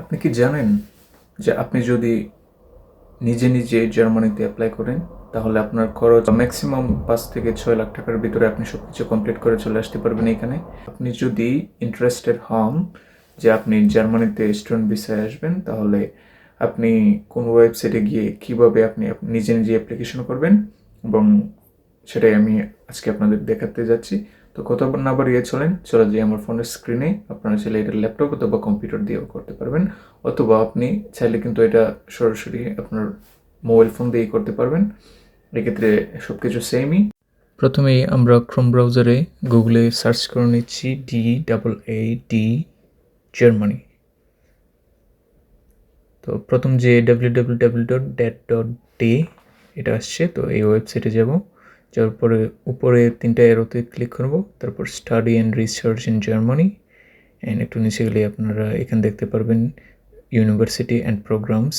আপনি কি জানেন যে আপনি যদি নিজে নিজে জার্মানিতে অ্যাপ্লাই করেন, তাহলে আপনার খরচ ম্যাক্সিমাম পাঁচ থেকে ছয় লাখ টাকার ভিতরে আপনি সব কিছু কমপ্লিট করে চলে আসতে পারবেন এখানে। আপনি যদি ইন্টারেস্টেড হন যে আপনি জার্মানিতে স্টুডেন্ট ভিসায় আসবেন, তাহলে আপনি কোন ওয়েবসাইটে গিয়ে কীভাবে আপনি নিজে নিজে অ্যাপ্লিকেশন করবেন এবং সেটাই আমি আজকে আপনাদের দেখাতে যাচ্ছি। তো কত না ইয়ে চলেন? চলে যাই আমার ফোনের স্ক্রিনে আপনারা চাইলে এটা ল্যাপটপ অথবা কম্পিউটার দিয়েও করতে পারবেন। অথবা আপনি চাইলে কিন্তু এটা সরাসরি আপনার মোবাইল ফোন দিয়েই করতে পারবেন। এক্ষেত্রে সব কিছু সেমই প্রথমেই আমরা ক্রোম ব্রাউজারে গুগলে সার্চ করে নিচ্ছি D double A D Germany তো প্রথম যে W W W dot that dot de এটা আসছে। তো এই ওয়েবসাইটে যাব। যাওয়ার পরে উপরে তিনটা এরোতে ক্লিক করব, তারপর study and research in Germany and একটু নিচে গেলে আপনারা এখানে দেখতে পারবেন ইউনিভার্সিটি অ্যান্ড প্রোগ্রামস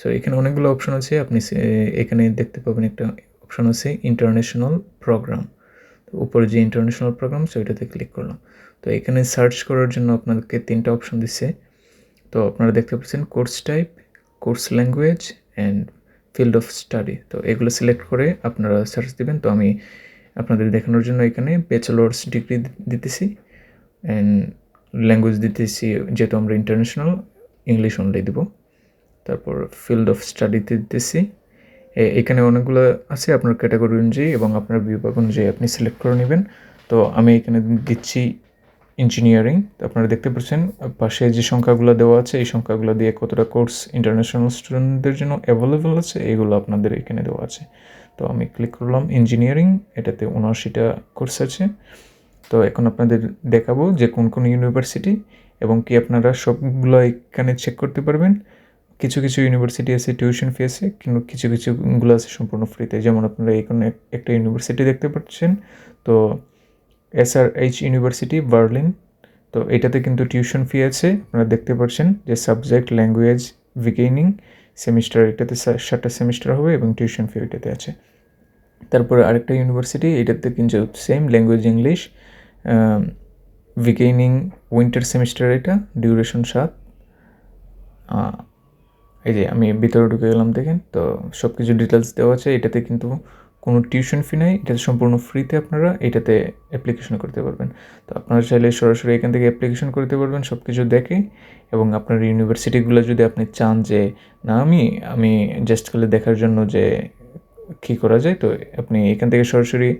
সো এখানে অনেকগুলো অপশন আছে, আপনি এখানে দেখতে পাবেন একটা অপশন আছে ইন্টারন্যাশনাল প্রোগ্রাম তো উপরে যে ইন্টারন্যাশনাল প্রোগ্রাম সেটাতে ক্লিক করলাম। তো এখানে সার্চ করার জন্য আপনাদেরকে তিনটা অপশন দিচ্ছে তো আপনারা দেখতে পাচ্ছেন course type course language and field of study তো এগুলো সিলেক্ট করে আপনারা সার্চ দিবেন। তো আমি আপনাদের দেখানোর জন্য এখানে ব্যাচেলার্স ডিগ্রি দিতেছি। অ্যান্ড ল্যাঙ্গুয়েজ দিতেছি যেহেতু আমরা ইন্টারন্যাশনাল ইংলিশ অনলি দিব। তারপর ফিল্ড অফ স্টাডিতে দিতেছি। এখানে অনেকগুলো আছে আপনার ক্যাটাগরি অনুযায়ী এবং আপনার বিভাগ অনুযায়ী আপনি সিলেক্ট করে নেবেন। তো আমি এখানে দিচ্ছি ইঞ্জিনিয়ারিং তো আপনারা দেখতে পাচ্ছেন, পাশে যে সংখ্যাগুলো দেওয়া আছে, এই সংখ্যাগুলো দিয়ে কতটা কোর্স ইন্টারন্যাশনাল স্টুডেন্টদের জন্য অ্যাভেলেবেল আছে, এগুলো আপনাদের এখানে দেওয়া আছে। তো আমি ক্লিক করলাম ইঞ্জিনিয়ারিং এটাতে উনআশিটা কোর্স আছে। তো এখন আপনাদের দেখাবো যে কোন কোন ইউনিভার্সিটি এবং কি আপনারা সবগুলো এখানে চেক করতে পারবেন। কিছু কিছু ইউনিভার্সিটি আছে টিউশন ফি আছে, কিন্তু কিছু কিছুগুলো আছে সম্পূর্ণ ফ্রিতে যেমন আপনারা এখানে একটা ইউনিভার্সিটি দেখতে পাচ্ছেন, তো S R H university Berlin তো এটাতে কিন্তু টিউশন ফি আছে। আপনারা দেখতে পাচ্ছেন যে সাবজেক্ট ল্যাঙ্গুয়েজ ভিকেনিং সেমিস্টার এটাতে সাতটা সেমিস্টার হবে এবং টিউশন ফি এটাতে আছে। তারপরে আরেকটা ইউনিভার্সিটি এটাতে কিন্তু সেম ল্যাঙ্গুয়েজ ইংলিশ ভিকেনিং উইন্টার সেমিস্টার এটা ডিউরেশন সাত। এই যে আমি ভিতরে ঢুকে গেলাম, দেখেন। তো সব কিছু ডিটেলস দেওয়া আছে। এটাতে কিন্তু কোনো টিউশন ফি নাই, এটাতে সম্পূর্ণ ফ্রিতে আপনারা এটাতে অ্যাপ্লিকেশন করতে পারবেন। তো আপনারা চাইলে সরাসরি এখান থেকে অ্যাপ্লিকেশন করতে পারবেন সব কিছু দেখে এবং আপনার ইউনিভার্সিটিগুলো যদি আপনি চান যে, না, আমি আমি জাস্ট খালি দেখার জন্য যে, কী করা যায়, তো আপনি এখান থেকে সরাসরি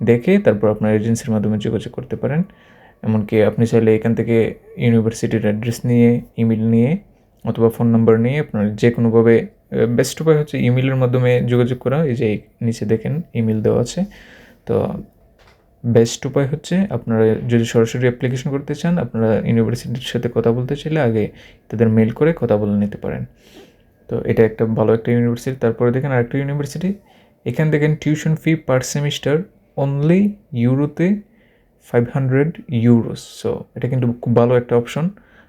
দেখে তারপর আপনার এজেন্সির মাধ্যমে যোগাযোগ করতে পারেন। এমনকি আপনি চাইলে এখান থেকে ইউনিভার্সিটির অ্যাড্রেস নিয়ে ইমেল নিয়ে অথবা ফোন নাম্বার নিয়ে আপনার যে কোনোভাবে বেস্ট উপায় হচ্ছে ইমেলের মাধ্যমে যোগাযোগ করা। এই যে নিচে দেখেন ইমেল দেওয়া আছে। তো বেস্ট উপায় হচ্ছে আপনারা যদি সরাসরি অ্যাপ্লিকেশন করতে চান, আপনারা ইউনিভার্সিটির সাথে কথা বলতে চাইলে আগে তাদের মেল করে কথা বলে নিতে পারেন। তো এটা একটা ভালো একটা ইউনিভার্সিটি তারপরে দেখেন আরেকটা ইউনিভার্সিটি এখান দেখেন tuition fee per semester only ইউরোতে five hundred euros so এটা কিন্তু খুব ভালো একটা অপশন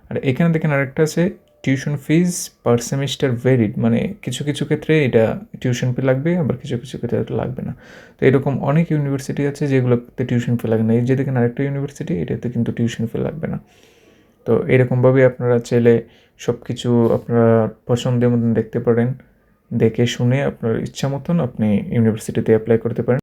আর এখানে দেখেন আরেকটা আছে tuition fees per semester varied মানে কিছু কিছু ক্ষেত্রে এটা টিউশন ফি লাগবে, আবার কিছু কিছু ক্ষেত্রে এটা লাগবে না। তো এরকম অনেক ইউনিভার্সিটি আছে যেগুলোতে টিউশন ফি লাগে না। এই যে দেখেন আরেকটা ইউনিভার্সিটি এটাতে কিন্তু টিউশন ফি লাগবে না। তো এরকমভাবে আপনারা চাইলে সব কিছু আপনারা পছন্দের মতন দেখতে পারেন। দেখে শুনে আপনার ইচ্ছা মতন আপনি ইউনিভার্সিটিতে অ্যাপ্লাই করতে পারেন।